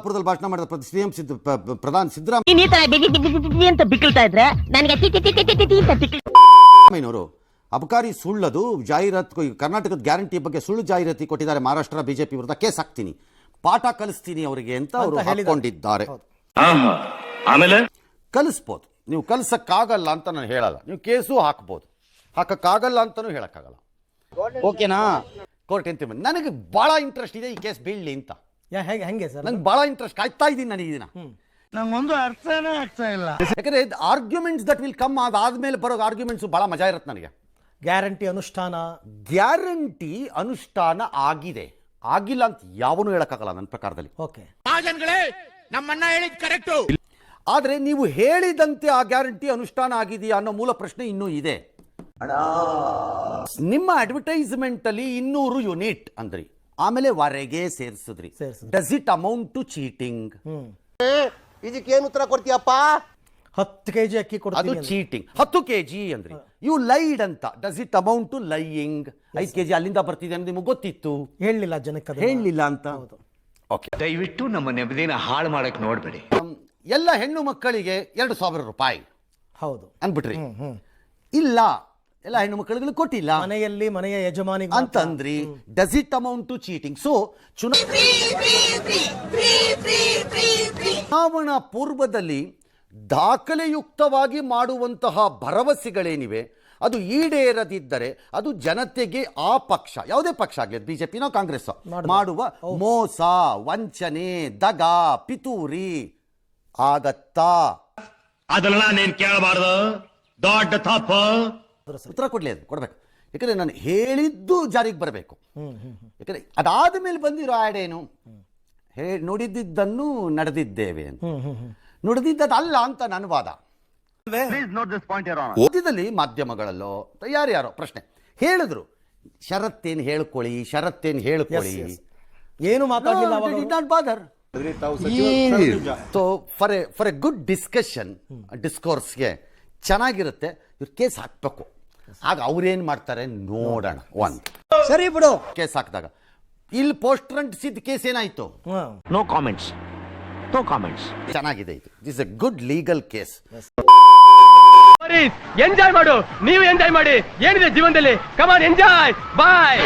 ಪುರದಲ್ಲಿ ಭಾಷಣ ಮಾಡಿದ ಸಿಎಂ ಸಿದ್ದ ಪ್ರಧಾನ ಸಿದ್ದರಾಮಯ್ಯ ಅಂತ ಬಿಕ್ಕಳ್ತಾ ಇದ್ರೆ ನನಗೆ ಸಿದ್ದರಾಮಯ್ಯನವರು ಅಬಕಾರಿ ಸುಳ್ಳದು ಜಾಹೀರಾತು ಕರ್ನಾಟಕದ ಗ್ಯಾರಂಟಿ ಬಗ್ಗೆ ಸುಳ್ಳು ಜಾಹೀರಾತಿ ಕೊಟ್ಟಿದ್ದಾರೆ ಮಹಾರಾಷ್ಟ್ರ ಬಿಜೆಪಿ ವಿರುದ್ಧ ಕೇಸ್ ಹಾಕ್ತೀನಿ ಪಾಠ ಕಲಿಸ್ತೀನಿ ಅವರಿಗೆ ಅಂತ ಅವರು ಹೇಳಿಕೊಂಡಿದ್ದಾರೆ. ಆಮೇಲೆ ಕಲಿಸ್ಬೋದು ನೀವು ಕಲಿಸಕ್ಕಾಗಲ್ಲ ಅಂತ ನಾನು ಹೇಳಲ್ಲ ನೀವು ಕೇಸು ಹಾಕ್ಬೋದು ಹಾಕಕ್ಕಾಗಲ್ಲ ಅಂತಾನೂ ಹೇಳಕ್ಕಾಗಲ್ಲ ಓಕೆನಾ ಕೋರ್ಟ್ ಎಂತ ನನಗೆ ಭಾಳ ಇಂಟ್ರೆಸ್ಟ್ ಇದೆ ಈ ಕೇಸ್ ಬೀಳಲಿ ಅಂತ ಯಾ ಹೆಂಗೆ ಹೆಂಗೆ ಸರ್? ನಂಗೆ ಭಾಳ ಇಂಟ್ರೆಸ್ಟ್ ಕಾಯ್ತಾ ಇದ್ದೀನಿ ನನಗೆ ಇದನ್ನ ನಂಗೊಂದು ಅರ್ಥನೇ ಆಗ್ತಾ ಇಲ್ಲ. ಯಾಕಂದ್ರೆ ಆರ್ಗ್ಯುಮೆಂಟ್ಸ್ ದಟ್ ವಿಲ್ ಕಮ್ ಅದಾದ್ಮೇಲೆ ಬರೋ ಆರ್ಗ್ಯುಮೆಂಟ್ಸ್ ಭಾಳ ಮಜಾ ಇರುತ್ತೆ ನನಗೆ. ಗ್ಯಾರಂಟಿ ಅನುಷ್ಠಾನ? ಗ್ಯಾರಂಟಿ ಅನುಷ್ಠಾನ ಆಗಿದೆ. ಆಗಿಲ್ಲ ಅಂತ ಯಾವನು ಹೇಳಕ್ಕಾಗಲ್ಲ ನನ್ನ ಪ್ರಕಾರದಲ್ಲಿ. ಓಕೆ. ಆದ್ರೆ ನೀವು ಹೇಳಿದಂತೆ ಆ ಗ್ಯಾರಂಟಿ ಅನುಷ್ಠಾನ ಆಗಿದೆಯಾ ಅನ್ನೋ ಮೂಲ ಪ್ರಶ್ನೆ ಇನ್ನೂ ಇದೆ. ನಿಮ್ಮ ಅಡ್ವರ್ಟೈಸ್ಮೆಂಟ್ ಅಲ್ಲಿ ಇನ್ನೂರು ಯೂನಿಟ್ ಅಂದ್ರಿ. ಆಮೇಲೆ ವರೆಗೆ ಸೇರಿಸಿದ್ರಿ. ಸೇರ್ಸಿದ್ರಿ. Does it amount to cheating ಇದಕ್ಕೆ ಏನು ಉತ್ತರ ಕೊಡ್ತೀಯಪ್ಪ? ಹತ್ತು ಕೆ ಜಿ ಅಕ್ಕಿ ಅದು ಕೊಡ್ತೀನಿ ಅಂತ. ಚೀಟಿಂಗ್ ಹತ್ತು ಕೆ ಜಿ ಅಂದ್ರಿ ಯು ಲೈಡ್ ಅಂತ. Does it amount to lying ಐದು ಕೆ ಜಿ ಅಲ್ಲಿಂದ ಬರ್ತಿದೆ ಅನ್ನೋದು ನಿಮಗೆ ಗೊತ್ತಿತ್ತು. ಹೇಳಲಿಲ್ಲ ಜನಕ್ಕೆ ಅದನ್ನ. ಹೇಳಲಿಲ್ಲ ಅಂತ? ಓಕೆ ದಯವಿಟ್ಟು ನಮ್ಮ ನೆಮ್ಮದಿನ ಹಾಳು ಮಾಡಕ್ಕೆ ನೋಡಬೇಡಿ. ಎಲ್ಲ ಹೆಣ್ಣು ಮಕ್ಕಳಿಗೆ ಎರಡು ಸಾವಿರ ರೂಪಾಯಿ ಹೌದು. ಅಂದ್ಬಿಟ್ರಿ. ಇಲ್ಲ ಎಲ್ಲ ಹೆಣ್ಣು ಮಕ್ಕಳಿಗೆ ಕೊಟ್ಟಿಲ್ಲ. ಮನೆಯಲ್ಲಿ ಮನೆಯ ಯಜಮಾನಿ ಅಂತಂದ್ರಿ does it amount to cheating so ಚುನಾವಣಾ ಪೂರ್ವದಲ್ಲಿ ದಾಖಲೆಯುಕ್ತವಾಗಿ ಮಾಡುವಂತಹ ಭರವಸೆಗಳೇನಿವೆ ಅದು ಈಡೇರದಿದ್ದರೆ ಅದು ಜನತೆಗೆ ಆ ಪಕ್ಷ ಯಾವುದೇ ಪಕ್ಷ ಆಗಲಿ ಬಿಜೆಪಿನೋ ಕಾಂಗ್ರೆಸ್ ಮಾಡುವ. ಮೋಸ ವಂಚನೆ ದಗ ಪಿತೂರಿ ಆಗತ್ತಾ? ಅದನ್ನ ನೀನ್ ಕೇಳಬಾರ್ದು? ದೊಡ್ಡ ತಪ್ಪ. ಉತ್ತರ ಕೊಡಲಿ ಅದು ಕೊಡಬೇಕು. ಯಾಕಂದ್ರೆ ನಾನು ಹೇಳಿದ್ದು ಜಾರಿಗೆ ಬರಬೇಕು. ಯಾಕಂದರೆ ಅದಾದ ಮೇಲೆ ಬಂದಿರೋ ಆ್ಯಡ್ ಏನು? ಹೇ ನುಡಿದಿದ್ದನ್ನು ನಡೆದಿದ್ದೇವೆ ಅಂತ. ನುಡಿದಿದ್ದದಲ್ಲ ಅಂತ ನನ್ನ ವಾದ. ಓದಿದಲ್ಲಿ ಮಾಧ್ಯಮಗಳಲ್ಲೋ ಯಾರ್ಯಾರೋ ಪ್ರಶ್ನೆ. ಹೇಳಿದ್ರು. ಶರತ್ತೇನು ಹೇಳ್ಕೊಳ್ಳಿ ಶರತ್ತೇನು ಹೇಳ್ಕೊಳ್ಳಿ. ಏನು bother so for a for a good discussion ಡಿಸ್ಕೋರ್ಸ್ಗೆ ಚೆನ್ನಾಗಿರುತ್ತೆ ಇವ್ರು ಕೇಸ್ ಹಾಕ್ಬೇಕು. ಆಗ ಅವ್ರೇನ್ ಮಾಡ್ತಾರೆ? ನೋಡೋಣ. ಒನ್ ಸರಿ ಬಿಡು. ಕೇಸ್ ಹಾಕಿದಾಗ. ಇಲ್ಲಿ ಪೋಸ್ಟರ್ ಅಂಟಿಸಿದ ಕೇಸ್ ಏನಾಯ್ತು? ನೋ ಕಾಮೆಂಟ್ಸ್ ನೋ ಕಾಮೆಂಟ್ಸ್ ಚೆನ್ನಾಗಿದೆ ಇದು. This a good legal case enjoy ಮಾಡು. ನೀವು ಎಂಜಾಯ್ ಮಾಡಿ. ಏನಿದೆ ಜೀವನದಲ್ಲಿ? ಕಮಾನ್ ಎಂಜಾಯ್ ಬಾಯ್